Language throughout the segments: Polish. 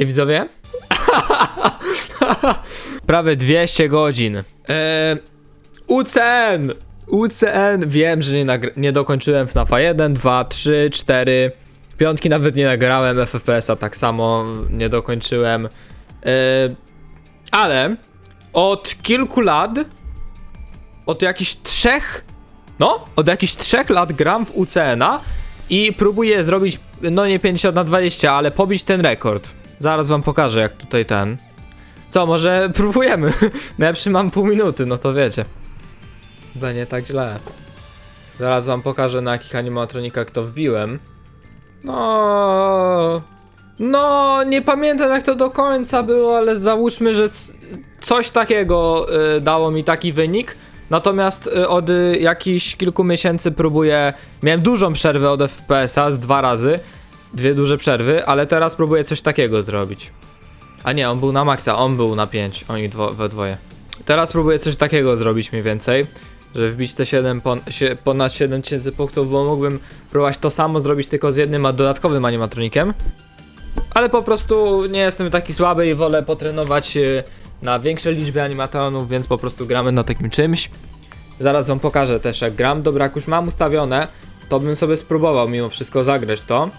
Ej, widzowie? Prawie 200 godzin. Eee, UCN! UCN! Wiem, że nie, nie dokończyłem FNAFa 1, 2, 3, 4. Piątki nawet nie nagrałem, FFPS-a tak samo nie dokończyłem. Eee, ale od kilku lat, od jakichś trzech, no, od jakichś trzech lat gram w UCN-a i próbuję zrobić, no nie 50 na 20, ale pobić ten rekord. Zaraz wam pokażę, jak tutaj ten. Co, może próbujemy? Najlepszy mam pół minuty, no to wiecie. Chyba nie tak źle. Zaraz wam pokażę, na jakich animatronikach to wbiłem. No. No, nie pamiętam jak to do końca było, ale załóżmy, że coś takiego y, dało mi taki wynik. Natomiast y, od y, jakichś kilku miesięcy próbuję. Miałem dużą przerwę od FPS-a z dwa razy. Dwie duże przerwy, ale teraz próbuję coś takiego zrobić. A nie, on był na maksa, on był na 5, oni dwo, we dwoje. Teraz próbuję coś takiego zrobić mniej więcej, żeby wbić te 7 pon, sie, ponad 7000 punktów, bo mógłbym próbować to samo zrobić tylko z jednym a dodatkowym animatronikiem. Ale po prostu nie jestem taki słaby i wolę potrenować y, na większej liczbie animatronów, więc po prostu gramy na takim czymś. Zaraz wam pokażę też jak gram. Dobra, jak już mam ustawione, to bym sobie spróbował mimo wszystko zagrać to.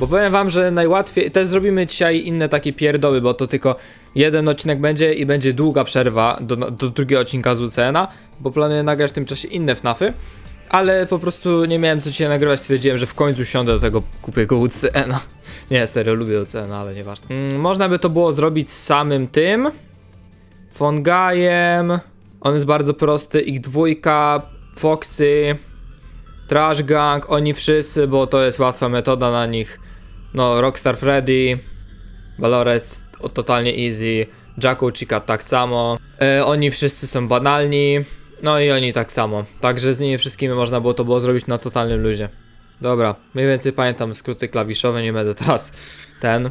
Bo powiem wam, że najłatwiej, też zrobimy dzisiaj inne takie pierdoły, bo to tylko jeden odcinek będzie i będzie długa przerwa do, do drugiego odcinka z UCN-a, bo planuję nagrać w tym czasie inne FNAFy, ale po prostu nie miałem co dzisiaj nagrywać, stwierdziłem, że w końcu siądę do tego kupiego UCN-a. Nie, serio, lubię UCN, ale nieważne. Mm, można by to było zrobić z samym tym, Fongajem, on jest bardzo prosty, ich dwójka, Foxy, Trash Gang, oni wszyscy, bo to jest łatwa metoda na nich. No, Rockstar Freddy, Valores totalnie easy, Jacko Chica tak samo. E, oni wszyscy są banalni, no i oni tak samo. Także z nimi wszystkimi można było to było zrobić na totalnym luzie. Dobra, mniej więcej pamiętam skróty klawiszowe, nie będę teraz ten.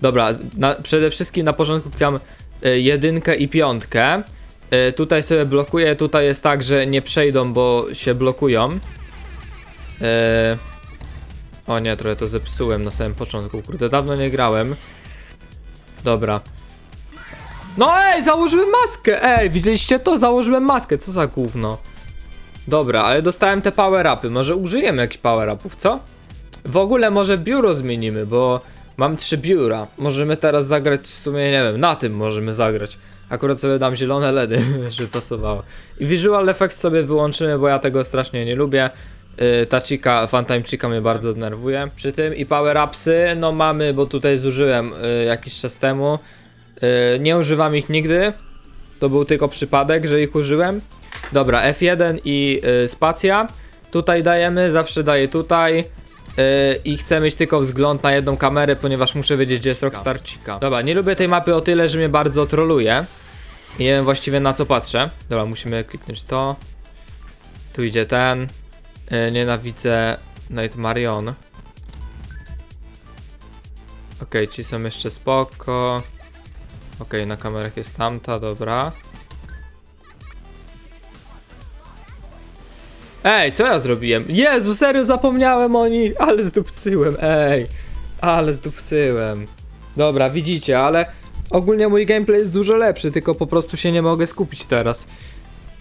Dobra, na, przede wszystkim na porządku klikam e, jedynkę i piątkę. E, tutaj sobie blokuję, tutaj jest tak, że nie przejdą, bo się blokują. E, o nie, trochę to zepsułem na samym początku. Kurde, dawno nie grałem. Dobra. No ej, założyłem maskę! Ej, widzieliście to? Założyłem maskę, co za gówno. Dobra, ale dostałem te power-upy. Może użyjemy jakichś power-upów, co? W ogóle może biuro zmienimy, bo mam trzy biura. Możemy teraz zagrać w sumie, nie wiem, na tym możemy zagrać. Akurat sobie dam zielone LEDy, żeby pasowało. I visual effects sobie wyłączymy, bo ja tego strasznie nie lubię. Yy, ta chica, funtime chica mnie bardzo denerwuje przy tym. I power upsy, no mamy, bo tutaj zużyłem yy, jakiś czas temu. Yy, nie używam ich nigdy. To był tylko przypadek, że ich użyłem. Dobra, F1 i spacja. Tutaj dajemy, zawsze daję tutaj. I chcę mieć tylko wzgląd na jedną kamerę, ponieważ muszę wiedzieć, gdzie jest Rockstar Chica. Dobra, nie lubię tej mapy o tyle, że mnie bardzo troluje. Nie wiem właściwie na co patrzę. Dobra, musimy kliknąć to. Tu idzie ten. Yy, nienawidzę Night Marion. Okej, ci są jeszcze spoko. Okej, na kamerach jest tamta, dobra. Ej, co ja zrobiłem? Jezu, serio zapomniałem o nich, ale zdupcyłem, ej. Ale zdupcyłem. Dobra, widzicie, ale ogólnie mój gameplay jest dużo lepszy, tylko po prostu się nie mogę skupić teraz.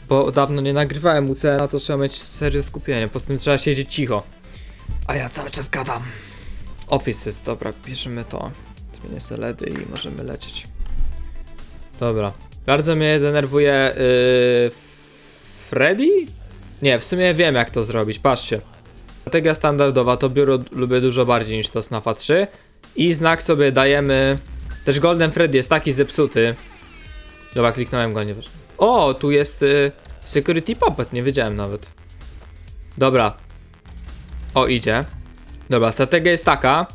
Bo dawno nie nagrywałem UC, na to trzeba mieć serio skupienie, poza tym trzeba siedzieć cicho. A ja cały czas gadam. Office jest, dobra, bierzemy to. Zmienię sobie LEDy i możemy lecieć. Dobra. Bardzo mnie denerwuje yy, Freddy? Nie, w sumie wiem jak to zrobić, patrzcie. Strategia standardowa to biuro lubię dużo bardziej niż to Snafa 3 i znak sobie dajemy... Też Golden Freddy jest taki zepsuty. Dobra, kliknąłem go, nie. O, tu jest y, Security Puppet, nie wiedziałem nawet. Dobra. O, idzie. Dobra, strategia jest taka,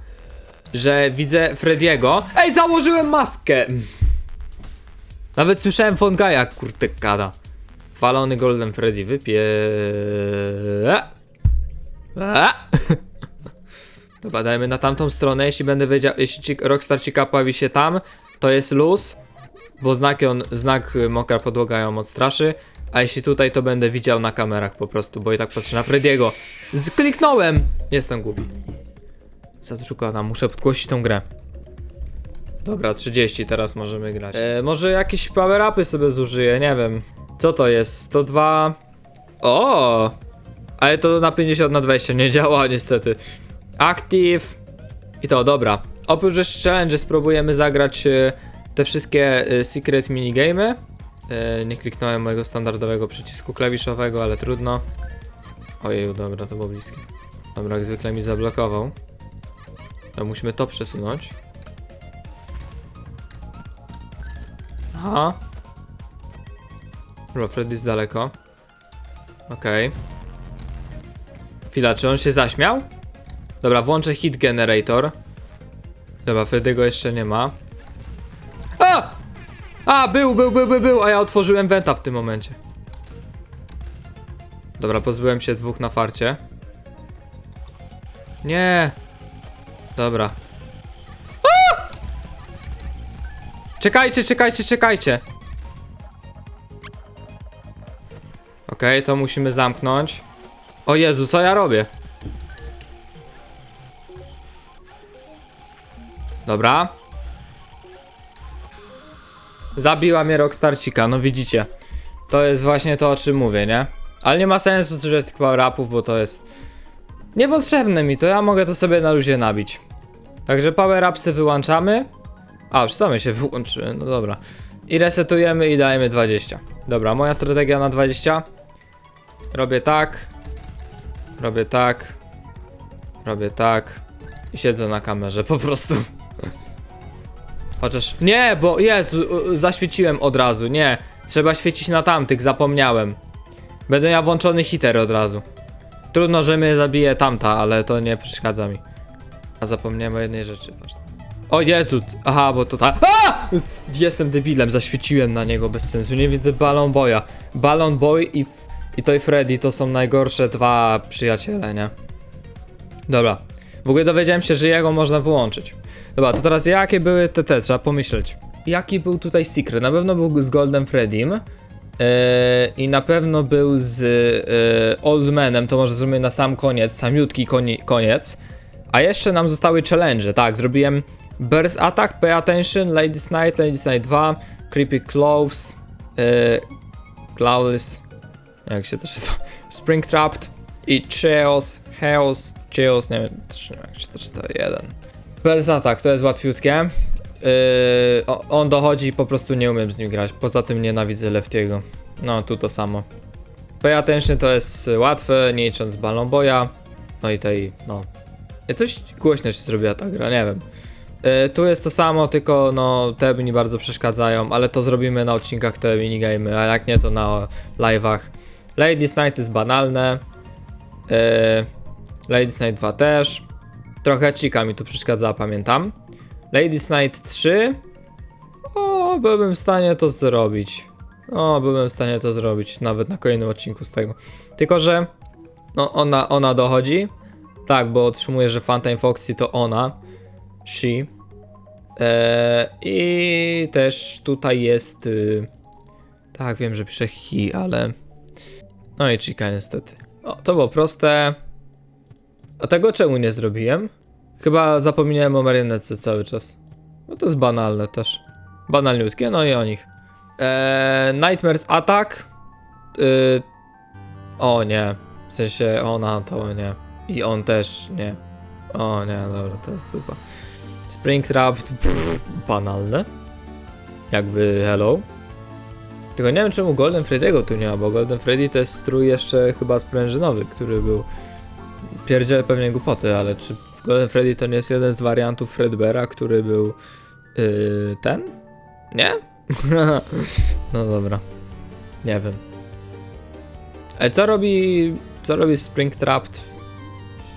że widzę Frediego. Ej, założyłem maskę! Nawet słyszałem Fongaja, kurtek kada. Falony Golden Freddy wypie... A! Dobra, dajmy na tamtą stronę, jeśli będę wiedział, jeśli ci, Rockstar Chica pojawi się tam, to jest luz, bo znaki on, znak mokra podłoga ją odstraszy, a jeśli tutaj, to będę widział na kamerach po prostu, bo i tak patrzę na Frediego. Skliknąłem! Jestem głupi. Za dużo gadam, muszę podgłosić tą grę. Dobra, 30 teraz możemy grać. E, może jakieś power upy sobie zużyję, nie wiem. Co to jest? 102. O! Ale to na 50 na 20 nie działa niestety. Active. I to, dobra. Oprócz challenge spróbujemy zagrać e, te wszystkie e, secret minigamy. E, nie kliknąłem mojego standardowego przycisku klawiszowego, ale trudno. Ojej, dobra, to było bliskie. Dobra, jak zwykle mi zablokował. To musimy to przesunąć. Aha. Dobra, Freddy jest daleko. Okej. Chwila, czy on się zaśmiał? Dobra, włączę hit generator. Dobra, Freddy'ego jeszcze nie ma. A! A, był, był, był, był, był, a ja otworzyłem wenta w tym momencie. Dobra, pozbyłem się dwóch na farcie. Nie. Dobra. A! Czekajcie, czekajcie, czekajcie. Okej, to musimy zamknąć. O Jezu, co ja robię? Dobra. Zabiła mnie Rockstarcika, no widzicie. To jest właśnie to, o czym mówię, nie? Ale nie ma sensu używać tych power-upów, bo to jest niepotrzebne mi to, ja mogę to sobie na luzie nabić. Także power-upsy wyłączamy. A, już same się wyłączyły, no dobra. I resetujemy i dajemy 20. Dobra, moja strategia na 20. Robię tak. Robię tak. Robię tak. I siedzę na kamerze po prostu. Chociaż. Nie, bo Jezu, zaświeciłem od razu. Nie. Trzeba świecić na tamtych, zapomniałem. Będę miał włączony hiter od razu. Trudno, że mnie zabije tamta, ale to nie przeszkadza mi. A zapomniałem o jednej rzeczy. O Jezu, aha, bo to ta. A! Jestem debilem, zaświeciłem na niego bez sensu. Nie widzę Balon Boya. Balon Boy i, i Toy Freddy to są najgorsze dwa przyjaciele, nie? Dobra. W ogóle dowiedziałem się, że jego można wyłączyć. Dobra, to teraz jakie były te te? Trzeba pomyśleć. Jaki był tutaj secret? Na pewno był z Golden Freddym. Yy, I na pewno był z yy, Old Manem, to może zrobimy na sam koniec, samiutki koni koniec. A jeszcze nam zostały challenge, tak, zrobiłem Burst Attack, Pay Attention, Ladies Night, Ladies Night 2, Creepy Clothes, yy, Cloudless, jak się to czyta, Spring Trapped i Chaos, Chaos, Chaos, nie wiem, nie wiem jak się to czyta, jeden. Attack, to jest łatwiutkie. Yy, on dochodzi i po prostu nie umiem z nim grać. Poza tym nienawidzę Leftiego. No, tu to samo. Attention to jest łatwe, nie licząc Balon Boya. No i tej, no. Ja coś głośno się zrobiła ta gra, nie wiem. Yy, tu jest to samo, tylko no te mi bardzo przeszkadzają, ale to zrobimy na odcinkach te minigamy, a jak nie to na live'ach. Ladies Night jest banalne. Yy, Ladies Night 2 też. Trochę cika mi tu przeszkadza, pamiętam. Ladies Night 3. O, byłbym w stanie to zrobić. O, byłbym w stanie to zrobić, nawet na kolejnym odcinku z tego. Tylko, że no, ona, ona dochodzi. Tak, bo otrzymuję, że Funtime Foxy to ona. She. Eee, I też tutaj jest. Y, tak, wiem, że piszę he, ale. No i Chica niestety. O, to było proste. A tego czemu nie zrobiłem? Chyba zapomniałem o marionetce cały czas. No to jest banalne też. Banalniutkie, no i o nich. Eee, Nightmares Attack. Yy, o nie. W sensie ona to nie. I on też nie. O nie, dobra, to jest dupa. Springtrap, banalne. Jakby hello. Tylko nie wiem czemu Golden Freddy'ego tu nie ma, bo Golden Freddy to jest strój jeszcze chyba sprężynowy, który był pierdzielę pewnie głupoty, ale czy Golden Freddy to nie jest jeden z wariantów Fredbeara, który był yy, ten? Nie? no dobra. Nie wiem. Ale co robi co robi Springtrapped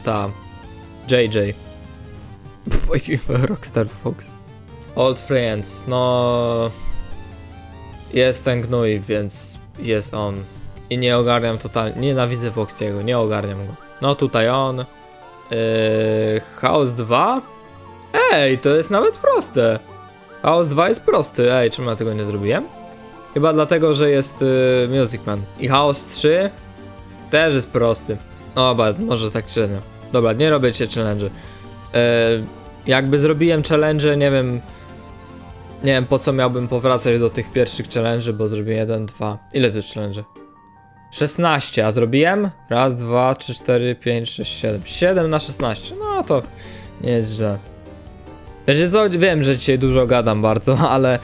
ta JJ? Rockstar Fox. Old Friends, no jest ten gnój, więc jest on. I nie ogarniam totalnie, nienawidzę Foxiego, nie ogarniam go. No tutaj on. Yy, Chaos 2? Ej, to jest nawet proste. Chaos 2 jest prosty. Ej, czemu ja tego nie zrobiłem? Chyba dlatego, że jest yy, Music Man. I Chaos 3 też jest prosty. Oba, może tak średnio. Dobra, nie robię cię challenge. Yy, jakby zrobiłem challenge, nie wiem, Nie wiem po co miałbym powracać do tych pierwszych challenge'y, bo zrobiłem jeden, dwa. Ile to jest challenge? 16, a zrobiłem? Raz, dwa, trzy, cztery, pięć, sześć, siedem. 7 na 16. No to nie jest źle. Wiecie co, wiem, że dzisiaj dużo gadam bardzo, ale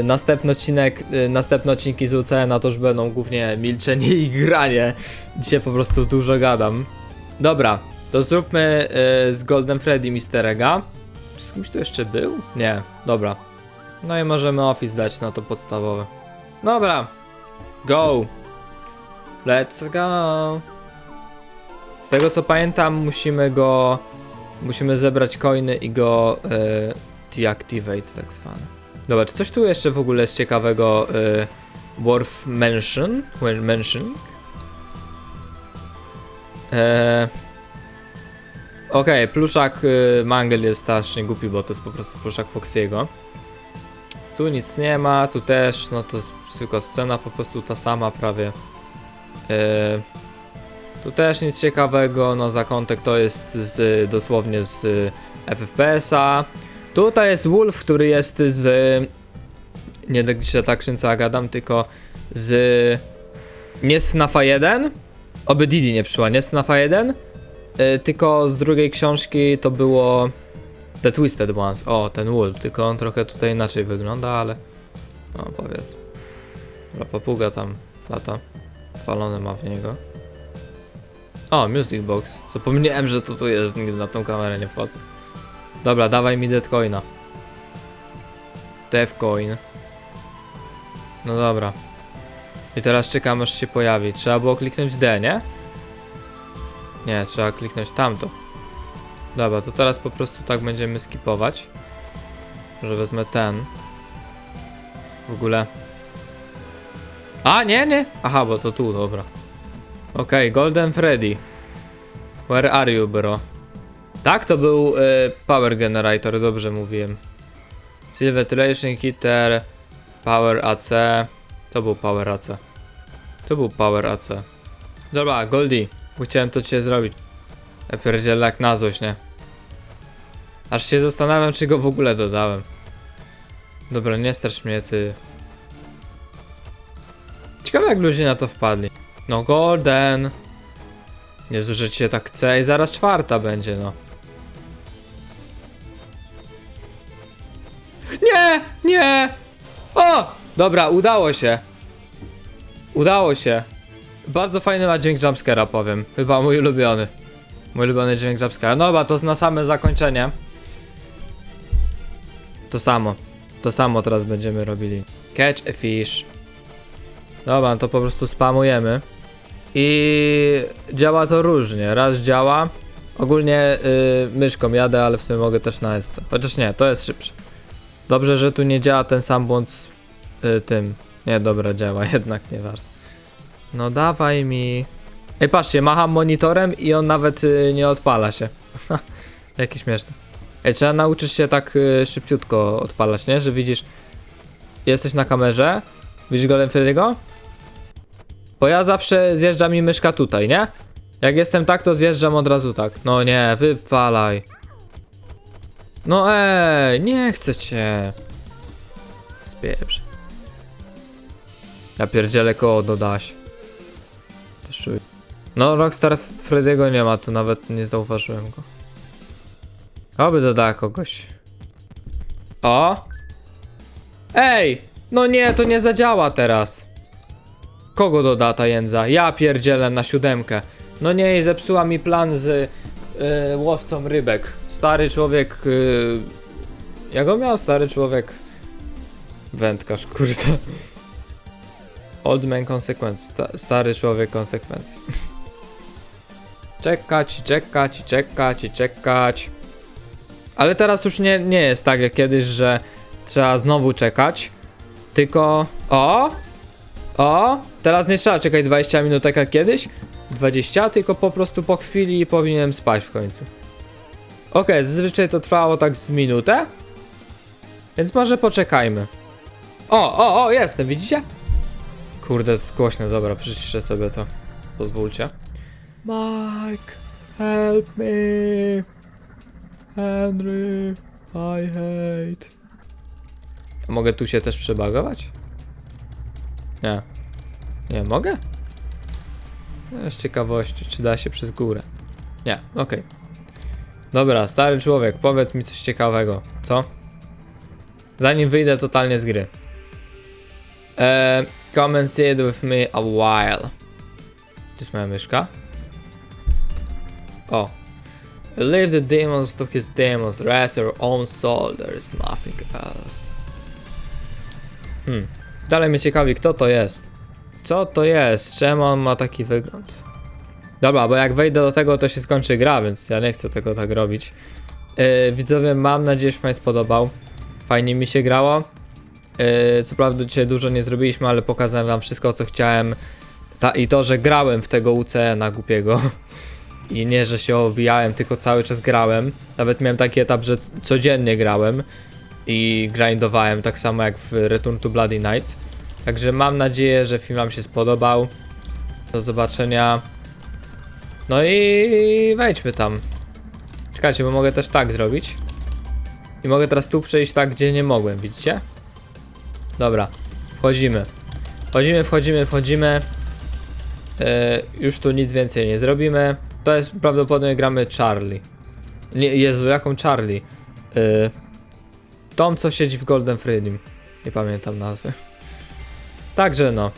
y, następny odcinek, y, następne odcinki z UCN to już będą głównie milczenie i granie. Dzisiaj po prostu dużo gadam. Dobra, to zróbmy y, z Golden Freddy Mister Egga. Z kimś tu jeszcze był? Nie, dobra. No i możemy Office dać na to podstawowe. Dobra, go! Let's go! Z tego co pamiętam, musimy go. Musimy zebrać coiny i go e, deactivate, tak zwane. Dobra, czy coś tu jeszcze w ogóle jest ciekawego? E, worth mention? Mentioning? E, Okej, pluszak y, Mangel jest strasznie głupi, bo to jest po prostu pluszak Foxiego. Tu nic nie ma, tu też, no to jest tylko scena po prostu ta sama prawie. E, tu też nic ciekawego, no zakątek to jest z, dosłownie z FFPS-a. Tutaj jest Wolf, który jest z... Nie Deglish Action, co ja gadam, tylko z... Nie z FNAFa 1. Oby Didi nie przyszła, nie z FNAFa 1. y, tylko z drugiej książki to było... The Twisted Ones. O, ten Wolf, tylko on trochę tutaj inaczej wygląda, ale... No, powiedz. Papuga tam lata. Falone ma w niego. O, Music Box. Zapomniałem, że to tu jest, nigdy na tą kamerę nie wchodzę. Dobra, dawaj mi Deadcoina. Devcoin. No dobra. I teraz czekam aż się pojawi. Trzeba było kliknąć D, nie? Nie, trzeba kliknąć tamto. Dobra, to teraz po prostu tak będziemy skipować. Może wezmę ten. W ogóle. A, nie, nie. Aha, bo to tu, dobra. Okej, Golden Freddy. Where are you, bro? Tak, to był y, Power Generator, dobrze mówiłem. Seal Ventilation Heater, Power AC. To był Power AC. To był Power AC. Dobra, Goldie, chciałem to cię zrobić. Ja pierdzielę jak na złość, nie? Aż się zastanawiam, czy go w ogóle dodałem. Dobra, nie strasz mnie, ty. Ciekawe jak ludzie na to wpadli. No Golden. Jezu, że cię tak chce i zaraz czwarta będzie, no. Nie! Nie! O! Dobra, udało się. Udało się. Bardzo fajny ma dźwięk jumpscare'a, powiem. Chyba mój ulubiony. Mój ulubiony dźwięk jumpscare'a. No chyba to na same zakończenie. To samo. To samo teraz będziemy robili. Catch a fish. Dobra, to po prostu spamujemy. I działa to różnie. Raz działa. Ogólnie y, myszką jadę, ale w sumie mogę też na SC. Chociaż nie, to jest szybsze. Dobrze, że tu nie działa ten sam błąd z y, tym. Nie, dobra, działa, jednak nieważne. No dawaj mi. Ej, patrzcie, macham monitorem i on nawet y, nie odpala się. Jakie śmieszne. Ej, trzeba nauczyć się tak y, szybciutko odpalać, nie? Że widzisz, jesteś na kamerze, widzisz Golden Freddy'ego? Bo ja zawsze zjeżdża mi myszka tutaj, nie? Jak jestem tak, to zjeżdżam od razu tak. No nie, wywalaj. No ej, nie chcę cię. Spieprz. Ja pierdzielę koło dodaś. No, Rockstar Freddy'ego nie ma, to nawet nie zauważyłem go. Oby dodała kogoś. O! Ej! No nie, to nie zadziała teraz. Kogo doda ta jędza? Ja pierdzielę na siódemkę. No nie, zepsuła mi plan z y, łowcą rybek. Stary człowiek. Y, jak go miał stary człowiek? Wędkarz, kurde. Old man consequence. Sta, stary człowiek konsekwencji. czekać, czekać, czekać czekać. Ale teraz już nie, nie jest tak jak kiedyś, że trzeba znowu czekać. Tylko. O! O! Teraz nie trzeba czekać 20 minut tak jak kiedyś. 20, tylko po prostu po chwili powinienem spać w końcu. Okej, zazwyczaj to trwało tak z minutę. Więc może poczekajmy. O, o, o, jestem, widzicie? Kurde, to jest głośno, dobra, przyciszę sobie to. Pozwólcie. Mike, help me. Henry, I hate. Mogę tu się też przebagować? Nie. Nie, mogę? No, z ciekawości, czy da się przez górę. Nie, okej. Dobra, stary człowiek, powiedz mi coś ciekawego, co? Zanim wyjdę totalnie z gry. Eee, come and sit with me a while. Gdzie jest moja myszka? O. Leave the demons to his demons, rest your own soul, there is nothing else. Hmm. Dalej mnie ciekawi, kto to jest. Co to jest? Czemu on ma taki wygląd? Dobra, bo jak wejdę do tego, to się skończy gra, więc ja nie chcę tego tak robić. Yy, widzowie, mam nadzieję, że Wam spodobał. Fajnie mi się grało. Yy, co prawda dzisiaj dużo nie zrobiliśmy, ale pokazałem Wam wszystko, co chciałem. Ta, I to, że grałem w tego UC na głupiego. I nie, że się obijałem, tylko cały czas grałem. Nawet miałem taki etap, że codziennie grałem i grindowałem, tak samo jak w Return to Bloody Nights. Także mam nadzieję, że film Wam się spodobał. Do zobaczenia. No i wejdźmy tam. Czekajcie, bo mogę też tak zrobić. I mogę teraz tu przejść tak, gdzie nie mogłem, widzicie? Dobra, wchodzimy. Wchodzimy, wchodzimy, wchodzimy. E, już tu nic więcej nie zrobimy. To jest prawdopodobnie gramy Charlie. Nie, Jezu, jaką Charlie? E, Tom, co siedzi w Golden Freedom. Nie pamiętam nazwy. Także no.